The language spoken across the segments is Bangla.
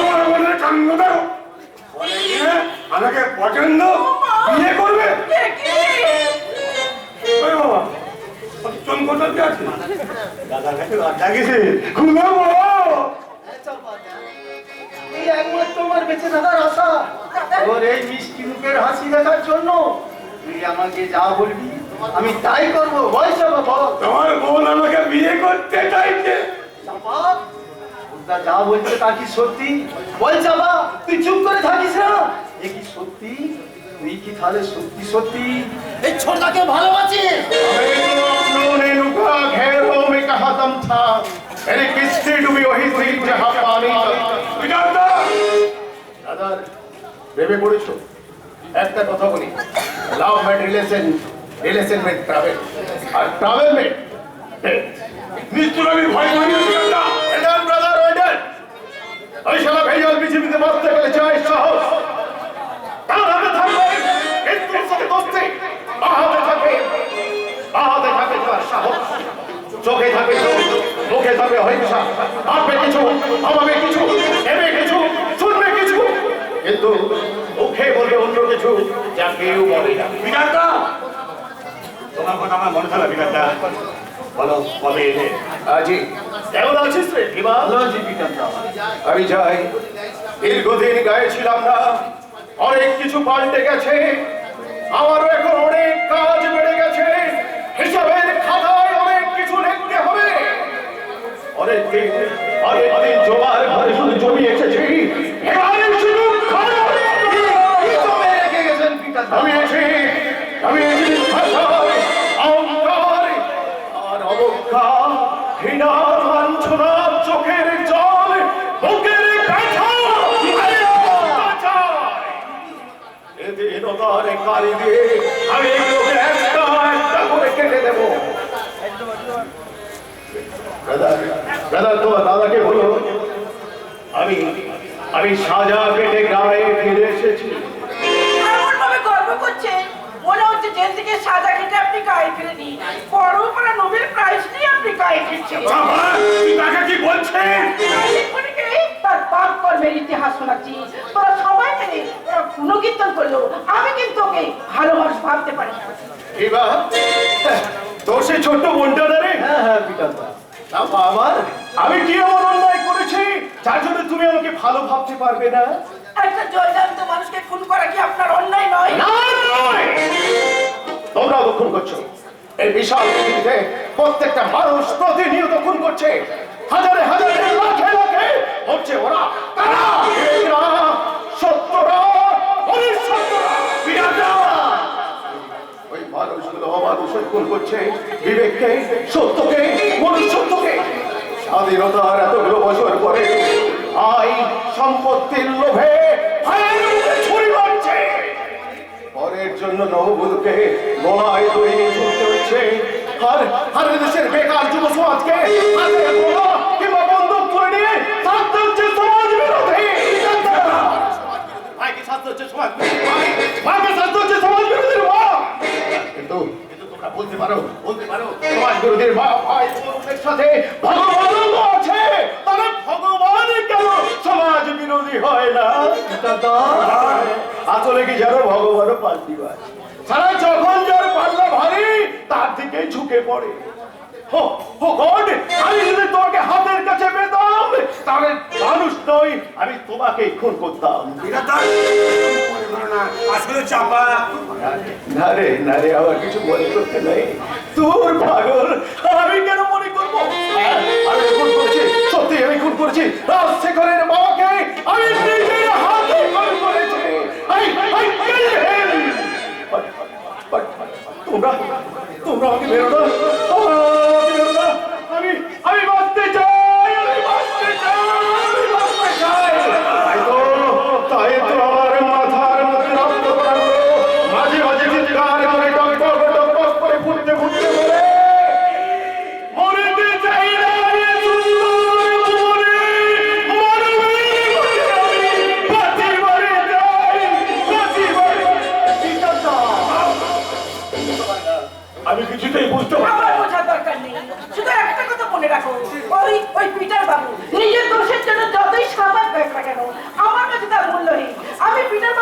তোমার মনে কান্দ দেখো আমাকে পছন্দ? বিয়ে করবে? কাছে গেছে। এই একমাত্র বেঁচে থাকার আশা। তোর এই মিষ্টি মুখের হাসি দেখার জন্য তুই আমাকে যা বলবি আমি তাই করব। বল তোমার বোন আমাকে বিয়ে করতে চাইছে। চাপা ওটা যা বলছে তা কি সত্যি বল চাপা তুই চুপ করে থাকিস না এ কি সত্যি তুই কি তাহলে সত্যি সত্যি এই ছোটদাকে ভালোবাসিস अपनों ने रुका घेरों में कहा दम था मेरी किस्ती डूबी वही थी जहां पानी था বিধাতা দাদার ভেবে পড়েছো একটা কথা বলি love made relation relation made travel আর ট্রাভেল মেড মৃত্যুর আমি ভয় করি না, ওই শালা ভেজাল পৃথিবীতে বাঁচতে গেলে চাই সাহস। তার হাতে থাকবে মৃত্যুর সাথে দোস্তি বাঁ হাতে থাকবে বাঁ হাতে থাকবে তার সাহস। চোখে থাকে মুখে থাকে অহিংসা। ভাববে কিছু ভাবাবে কিছু, নেবে কিছু, শুনবে কিছু। কিন্তু মুখে বলবে অন্য কিছু যা কেউ বলে না। বিধাতা, তোমার কথা আমার মনে থাকবে বিধাতা। বলো কবে এলে? আজি কেমন আছিস রে? কিবা ভালো জীবিকান্ত আমার। আমি যাই। দীর্ঘদিন গায়ে ছিলাম না। অনেক কিছু পাল্টে গেছে। আমারও এখন অনেক কাজ বেড়ে গেছে। হিসাবের খাতায় অনেক কিছু লিখতে হবে। অনেক দিন অনেক দিন জমার ব্রাদার তোমার দাদাকে বলো। আমি আমি সাজা কেটে গ্রামে ফিরে এসেছি। এমন ভাবে গর্ব করছে। মনে হচ্ছে জেল থেকে সাজা কেটে আপনি গায়ে ফিরে নিন পরম্পরা নোবেল প্রাইজ নিয়ে আপনি গায়ে ফিরছেন। বাবা তুই তাকে কি বলছেন তার পাপ কর্মের ইতিহাস শোনাচ্ছি। তোরা সবাই মিলে ওরা গুণকীর্তন করল। আমি কিন্তু ওকে ভালো মানুষ ভাবতে পারি এবার তোর সেই ছোট্ট বোনটা রে হ্যাঁ হ্যাঁ আমি কি এমন অন্যায় করেছি? যার জন্য তুমি আমাকে ভালো ভাবতে পারবে না? একটা জয়দান্ত মানুষকে খুন করা কি আপনার অন্যায় নয়? না, নয়। তোমরা খুন করছ। এই বিশাল পৃথিবীতে প্রত্যেকটা মানুষ প্রতিনিয়ত খুন করছে। হাজারে হাজারে লাখে লাখে হচ্ছে ওরা। কারা স্বাধীনতার এতগুলো বছর পরে আই সম্পত্তির লোভে পরের জন্য নববধূকে গলায় দড়ি নিয়ে হচ্ছে। আর আর দেশের বেকার যুব সমাজকে কিংবা বন্দুক করে নিয়ে পারো বলতে পারো সমাজ বিরোধীর মা ভাই তোমাদের সাথে ভগবানও তো আছে। তাহলে ভগবান কেন সমাজ বিরোধী হয় না? আসলে কি জানো ভগবানও পাল্টি ভাই সারা যখন যার পাল্লা ভারী তার দিকে ঝুঁকে পড়ে। ও গড আমি যদি তোমাকে হাতের কাছে পেতাম তাহলে মানুষ নই আমি তোমাকে খুন করতাম। মনে আমি কেন মনে করব হ্যাঁ, আমি খুন করেছি সত্যি আমি খুন করেছি আমি নিজের হাতে খুন করেছি তোমরা তোমরা আমাকে মেরো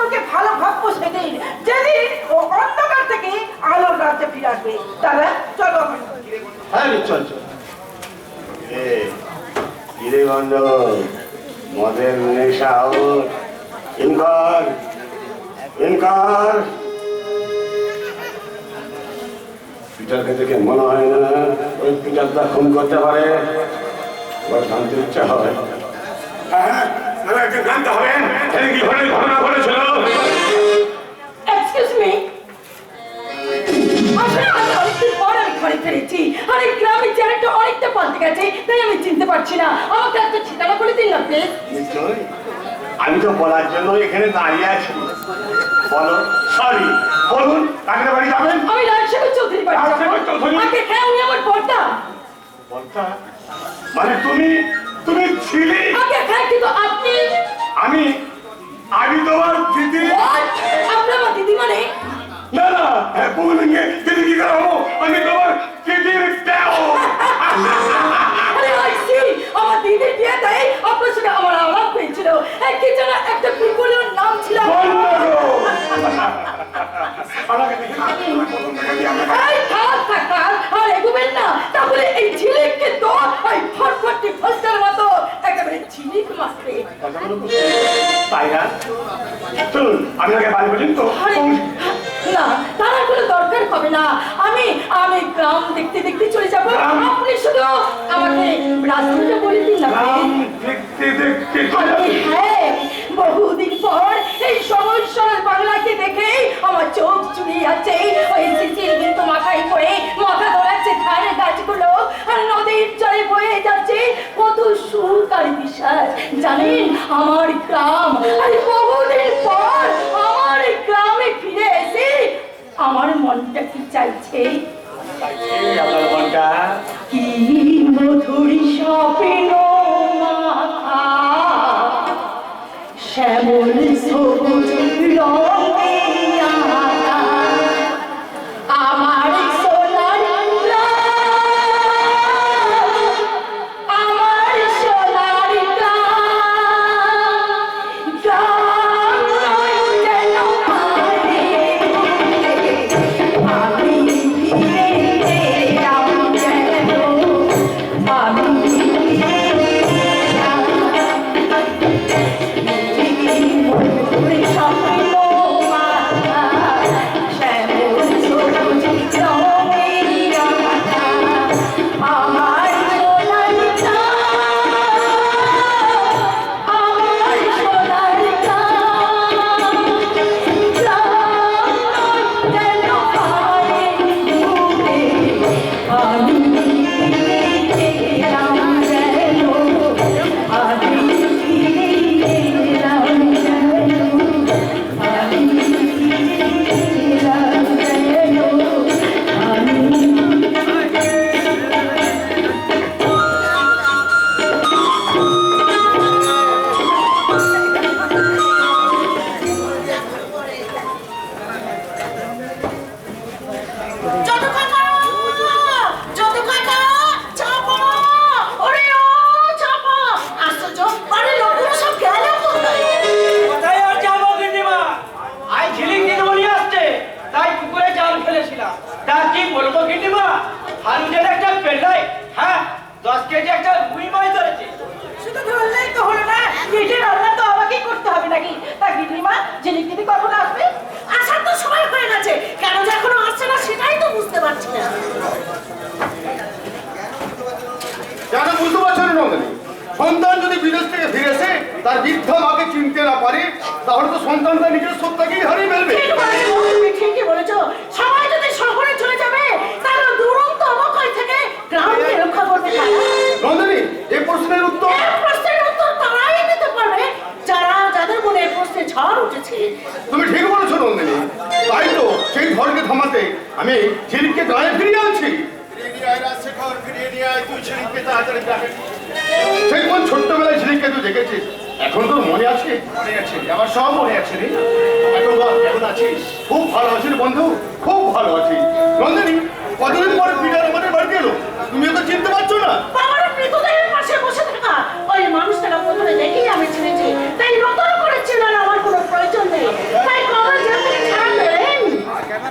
জীবনকে ভালো ভাববো সেদিন যেদিন ও অন্ধকার থেকে আলোর রাজ্যে ফিরে আসবে, তাহলে চলো হ্যাঁ চল চল। গন্ড দেখে মনে হয় না? ওই করতে পারে? শান্তি ইচ্ছা হ্যাঁ আমাকে জানতে হবে। এখানে কি ধরনের ঘটনা ঘটেছিল? এক্সকিউজ মি ফিরেছি। আর এই গ্রামের চেহারাটা অনেকটা পাল্টে গেছে তাই আমি চিনতে পারছি না। আমাকে একটা ঠিকানা বলে দিন না প্লিজ আমি তো বলার জন্য এখানে দাঁড়িয়ে আছি। বলো। সরি বলুন কাকের বাড়ি যাবেন? আমি রাজশেখর চৌধুরী বাড়ি যাব? আগে হ্যাঁ উনি আমার বর্তা বলতা মানে তুমি তুমি ছিলে। আগে হ্যাঁ কিন্তু আপনি? আমি আমি তোমার দিদি। আপনি আমার দিদি মানে? না না হ্যাঁ দিদি কি করাবো আমি তোমার দিদির দেও। আরে see, আমার দিদির বিয়েতে আপনার সঙ্গে আমার আলাপ হয়েছিল। এক কি যেন একটা পিপলের নাম ছিল বন্ধ করো। আমাকে দেখে না, তোমার প্রথম দেখা দিয়ে আমাকে- এই থাক থাক থাক আর এগোবেন না তাহলে এই ঝিলিককে তো ওই ফটফটি ফস্টার মতো একেবারে ঝিলিক মারবে। তাই না চলুন আমি আগে বাড়ি পর্যন্ত না তার কোনো দরকার হবে না। আমি আমি গ্রাম দেখতে দেখতে চলে যাব? আপনি শুধু আমাকে রাস্তাটা বলে দিন না। দেখতে দেখতে। হ্যাঁ বহুদিন পর এই সরল বাংলাকে দেখে আমার চোখ ওই শিশির কিন্তু মাথায় করে মাথা ধারে গাছগুলো আর নদীর বয়ে যাচ্ছে। কত সুখ আর বিশ্বাস জানেন? আমার গ্রাম। আর বহুদিন পর আমার গ্রামে ফিরে এসে আমার মনটা কি চাইছে? কি মধুর স্বপ্ন? ঝড়কে থামাতে আমি ঝিলিককে গায়ে ফিরিয়ে আনছি। সেই কোন ছোট্টবেলায় দেখেছিস? এখন মনে আছে? মনে আমার সব মনে আছে রে। খুব ভালো বন্ধু, খুব ভালো কতদিন পরে ওকে চিনতে পারছ না। ওই আমি তাই আমার কোনো প্রয়োজন নেই।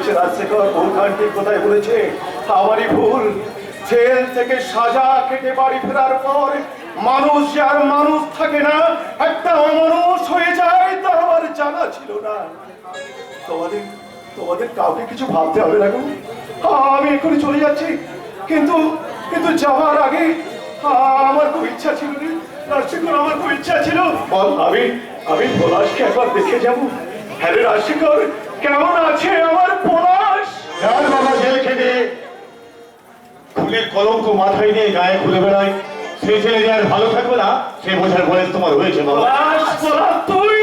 বলেছে রাজশেখর বৌঠান ঠিক কথাই বলেছে আমারই ভুল। জেল থেকে সাজা কেটে বাড়ি ফেরার পর মানুষ যে আর মানুষ থাকে না, একটা অমানুষ হয়ে যায়, তা আমার জানা ছিল না। তোমাদের তোমাদের কাউকে কিছু ভাবতে হবে না গো। আমি এখনই চলে যাচ্ছি। কিন্তু কিন্তু যাওয়ার আগে আমার খুব ইচ্ছা ছিল রাজশেখর, আমার খুব ইচ্ছা ছিল। আমি আমি পলাশকে একবার দেখে যাব। হ্যাঁ রাজশেখর কেমন আছে আমার পলাশ? যার বাবা জেল খেটে খুনের কলঙ্ক মাথায় নিয়ে গায়ে খুলে বেড়ায়। সেই ছেলে যে আর ভালো থাকবে না সে বোঝার বয়স তোমার হয়েছে বাবা। তুই!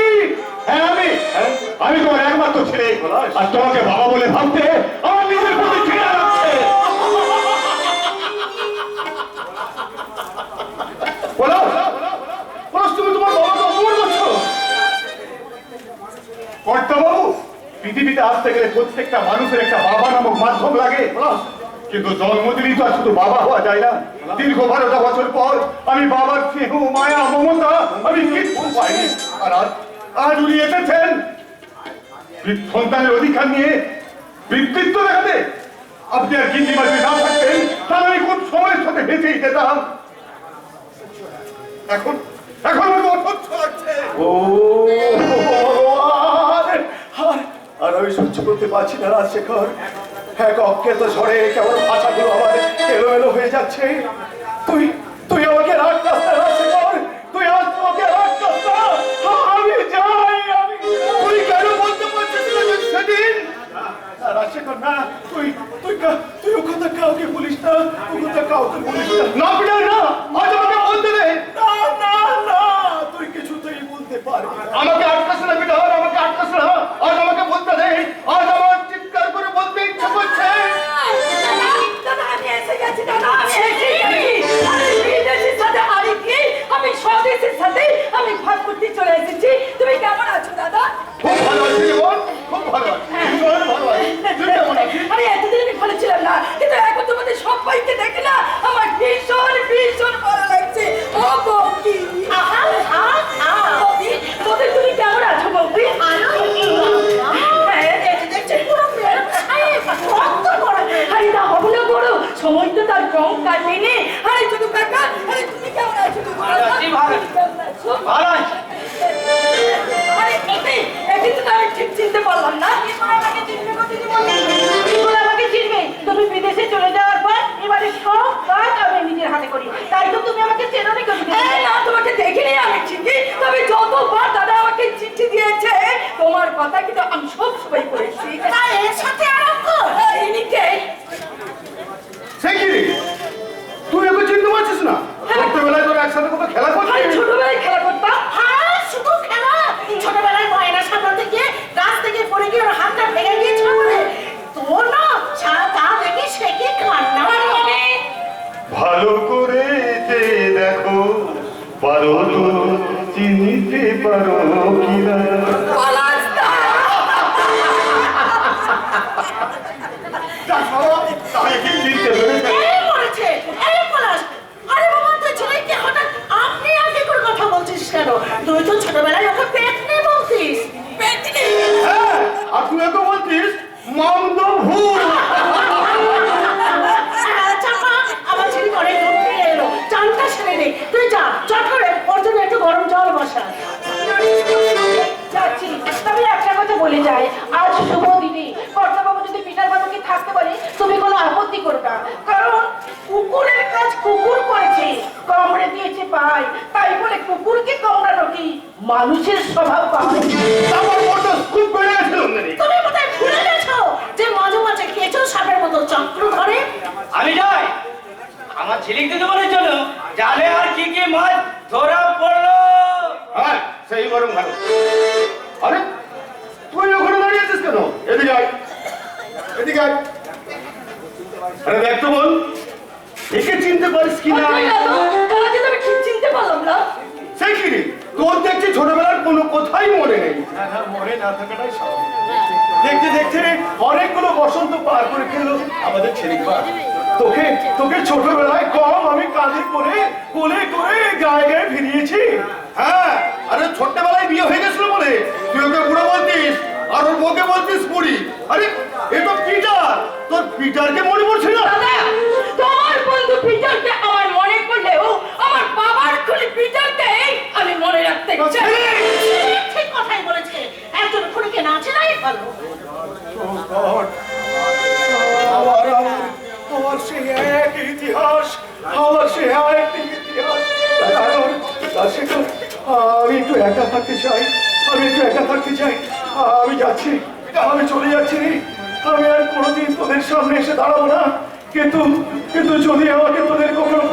হ্যাঁ আমি। হ্যাঁ? আমি তোমার একমাত্র ছেলে। আর তোমাকে বাবা বলে ভাবতে আমার নিজের প্রতি ঘৃণা লাগছে। তুমি তোমার বাবাকে অপমান করছ? কর্তাবাবু পৃথিবীতে আসতে গেলে প্রত্যেকটা মানুষের একটা বাবা নামক মাধ্যম লাগে। কিন্তু জন্মদিনই তো আর শুধু বাবা হওয়া যায় না। দীর্ঘ বারোটা বছর পর আমি বাবার স্নেহ, মায়া, মমতা, আমি কিছু পাইনি। আর আজ আজ উনি এসেছেন। সন্তানের অধিকার নিয়ে বৃত্তিত্ব দেখাতে। আপনি আর মাঝে না থাকতেন, তাহলে আমি খুব সময়ের সাথে বেঁচেই যেতাম। এখন এখন আমাকে অসহ্য লাগছে। ও! আর আমি সহ্য করতে পারছি না রাজশেখর। এক অজ্ঞাত ঝড়ে কেমন ভাষাগুলো আমার এলো এলো হয়ে যাচ্ছে। তুই তুই আমাকে রাজশেখর। তুই আমাকে তুই কেন বলতে না সেদিন? না, তুই তুই তুই কাউকে বলিস না কাউকে বলিস না। না না আমাকে তুই বলতে আমাকে না আমাকে বলতে আমার চিৎকার করে বলতে ইচ্ছা করছে। আমি স্বদেশের সাথে আমি ভাগ করতে চলে এসেছি তুমি কেমন আছো দাদা খুব ভালো আছি। খুব ভালো আছি ভালো আছি। তুই কেমন আছিস? আরে এতদিন আমি ভালো ছিলাম না কিন্তু এখন তোমাদের সবাইকে দেখে না আমার ভীষণ ভীষণ ভালো লাগছে। ও না আমাকে চিনবে তুমি বিদেশে চলে যাওয়ার পর এবারে সব কাজ আমি নিজের হাতে করি। তাই তো তুমি আমাকে চেননি করি না তোমাকে দেখিনি আমি ঠিকই তবে যতবার দাদা আমাকে চিঠি দিয়েছে তোমার কথা কিন্তু আমি সব সময় করেছি। তার সাথে আরম্ভ চিনতে পায় তাই বলে কুকুরকে কামড়ানো কি মানুষের স্বভাব পায় আমার বড় খুব বেড়ে গেছিল তুমি বোধহয় ভুলে গেছো যে মাঝে মাঝে কেঁচো সাপের মতো চক্র ধরে? আমি যাই। আমার ঝিলিক দিদিমণির জন্য জালে আর কি কি মাছ ধরা পড়ল? হ্যাঁ সেই বরং ভালো আরে তুই ওখানে দাঁড়িয়ে আছিস কেন? এদিকে আয়। এদিকে আয়। আরে দেখ তো বল একে চিনতে পারিস কি না? তাহলে তো। আমি সে কি রে? তোর দেখছি ছোটবেলার কোনো কোথায় মনে নেই। মনে না থাকাটাই স্বাভাবিক। দেখতে দেখতে অনেকগুলো বসন্ত পার করে ফেলল আমাদের ছেলেগুলা তোকে তোকে ছোটবেলায় কম আমি কাঁধে করে কোলে করে গায়ে গায়ে ফিরিয়েছি হ্যাঁ আরে ছোট্টবেলায় বিয়ে হয়ে গেছিল বলে। তুই ওকে বুড়ো বলতিস আর ওর বউকে বলতিস বুড়ি। থাকতে চাই। আমি জায়গা থাকতে চাই। আমি যাচ্ছি। আমি চলে যাচ্ছি। আমি আর কোনোদিন তোদের সামনে এসে দাঁড়াবো না। কিন্তু কিন্তু যদি আমাকে তোদের কখনো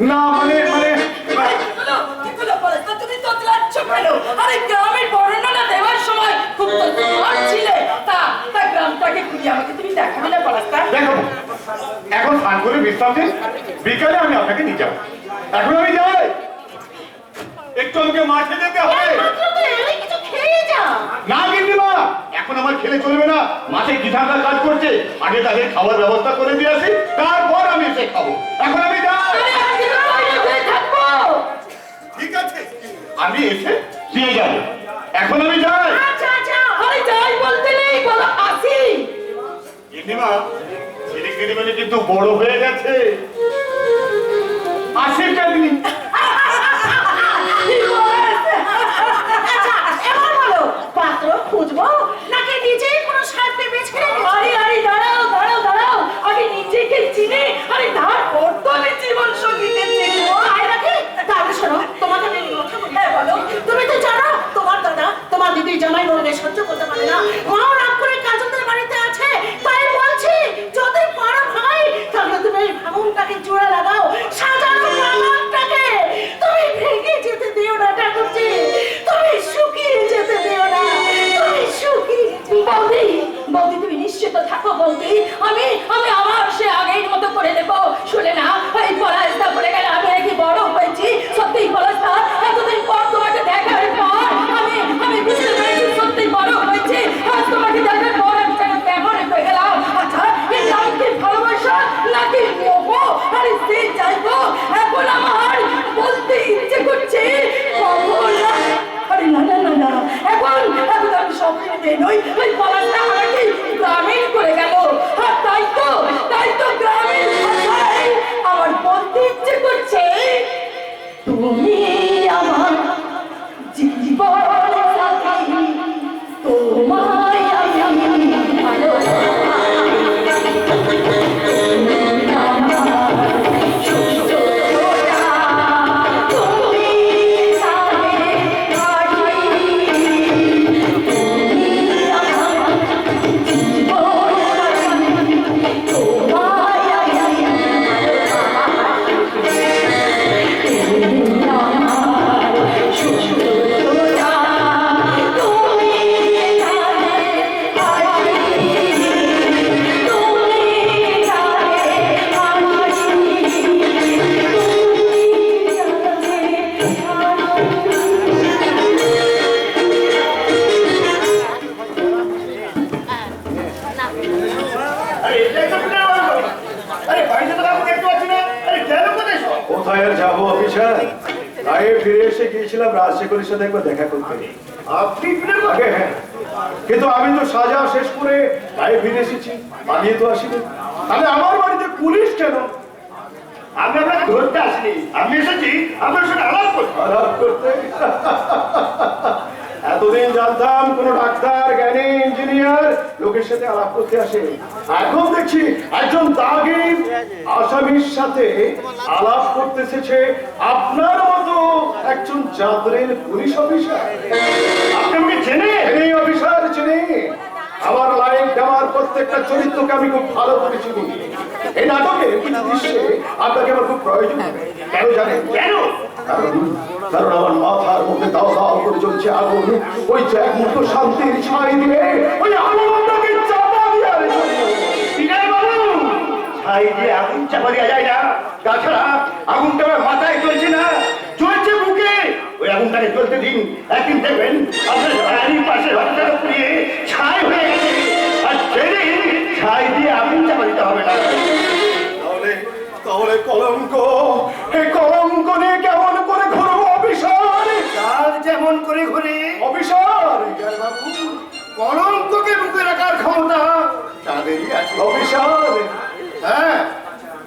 না মানে মানে দেওয়ার সময় খুব না? দেখো এখন করে বিকালে আমি আপনাকে এখন একটু আমাকে যা না এখন আমার খেলে চলবে না। মাঠে গিধানটা কাজ করছে। আগে তাদের খাওয়ার ব্যবস্থা করে দিয়ে আসি, তারপর আমি এসে খাব। এখন আমি যাই আরে আমি তো বাইরে হয়ে থাকব। ঠিক আছে? আমি এসে দিয়ে যাব। এখন আমি যাই। আচ্ছা আচ্ছা ওই যাই বলতে নেই, বলো আসি। গিন্নিমা ছেলে গিরিমানি কিন্তু বড় হয়ে গেছে। আসি আচ্ছা এবার বলো পাত্র খুঁজবো নাকি নিজেই কোনো সাথে বেছে নেবে আরে আরে দাঁড়াও দাঁড়াও দাঁড়াও আগে নিজেকে চিনে আরে তারপর তো আমি জীবন সঙ্গীকে চিনবো তাই নাকি তাহলে শোনো তোমাকে আমি একটা কথা বলি হ্যাঁ বলো তুমি তো জানো তোমার দাদা তোমার দিদি জামাই মরণে সহ্য করতে সাথে একবার দেখা করতে। আপনি আগে হ্যাঁ। কিন্তু আমি তো সাজা শেষ করে গায়ে ফিরে এসেছি পালিয়ে তো আসিনি। তাহলে আমার বাড়িতে পুলিশ কেন? আমি আপনাকে ধরতে আসিনি। আমি এসেছি আপনার সঙ্গে আলাপ করতে। আলাপ করতে? এতদিন জানতাম কোন ডাক্তার জ্ঞানী ইঞ্জিনিয়ার লোকের সাথে আলাপ করতে আসে। এখন দেখছি একজন দাগি আসামির সাথে আলাপ করতে এসেছে আপনার মতো একজন চাঁদরের পুলিশ অফিসার। আপনি আমাকে চেনে এই অফিসার চিনি। আমার লাইন আমার প্রত্যেকটা চরিত্রকে আমি খুব ভালো করে চিনি। এই নাটকে দৃশ্যে আপনাকে আমার খুব প্রয়োজন কেন জানেন? কেন? কারণ কারণ আমার মাথার মধ্যে দাও দাও করে চলছে আগুন। ওই যে এক মুহূর্ত শান্তির ছাই দিয়ে ওই আগুনটাকে ছাই দিয়ে আগুন চাপা দেওয়া যায় না তাছাড়া আগুনটা আমার মাথায় জ্বলছে না চলছে বুকে। ওই আগুনটাকে জ্বলতে দিন একদিন দেখবেন আপনার বাড়ির পাশে ঘরটাকে পুড়িয়ে ছাই হয়ে গেছে। আর সেদিন ছাই দিয়ে আগুন চাপা দিতে হবে না। তাহলে তাহলে কলঙ্ক এই কলঙ্ক নিয়ে কেমন করে ঘুরবো অফিসার চাঁদ যেমন করে ঘুরে। অফিসার বাবু কলঙ্ককে বুকে রাখার ক্ষমতা তাদেরই আছে। অফিসার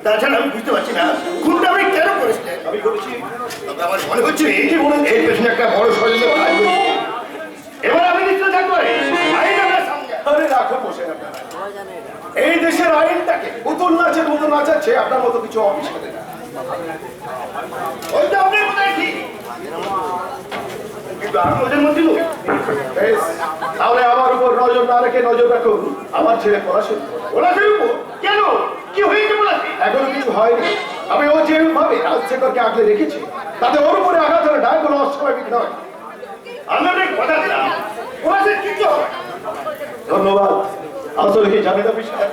তাছাড়া আমি বুঝতে পারছি না খুনটা আপনি কেন করেছিলেন? আমি করেছি। তবে আমার মনে হচ্ছে কি মনে এর পেছনে একটা বড় ষড়যন্ত্র কাজ এবার আমি নিশ্চিত থাকব আইন আমরা সামনে। আরে রাখো বসে এই দেশের আইনটাকে পুতুল নাচের মতো নাচাচ্ছে আপনার মতো কিছু কোথায় ঠিক? কিন্তু আমি ওদের মধ্যে তাহলে আমার উপর নজর না রেখে নজর রাখুন। আমার ছেলে পড়াশোনা ফিরবো কেন? কি হয়েছে বলে? এখনও কিছু হয়নি। আমি ও যেভাবে রাজশেখরকে আগলে রেখেছি তাতে ওর উপরে আঘাত হলে না কোনো অস্বাভাবিক নয়। আমি কথা দিলাম। কিছু ধন্যবাদ। আসলে কি জানি না বিষয়?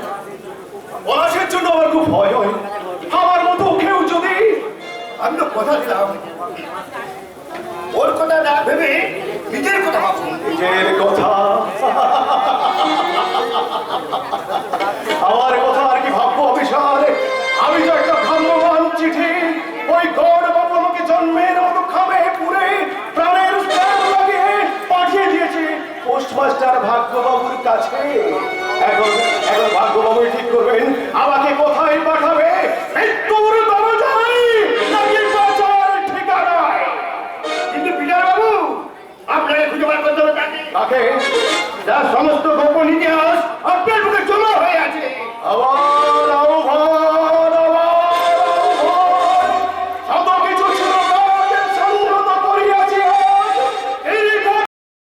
পলাশের জন্য আমার খুব ভয় হয়। আমার মতো কেউ যদি আমি তো কথা দিলাম। ওর কথা না ভেবে নিজের কথা ভাবুন। নিজের কথা। আমার কথা আমি তো একটা ভ্রাম্যমান চিঠি। ওই গড় বাবু আমাকে জন্মের মতো খাবে পুরে প্রাণের লাগিয়ে পাঠিয়ে দিয়েছে। পোস্টমাস্টার ভাগ্যবাবুর কাছে। এখন এখন ভাগ্যবাবুই ঠিক করবেন। আমাকে কোথায় পাঠাবে? মৃত্যুর দরজায় নাকি বাঁচার ঠিকানায়? কিন্তু বিজয় বাবু আপনাকে খুঁজে বার করতে হবে তাকে তাকে সমস্ত গোপন ইতিহাস আর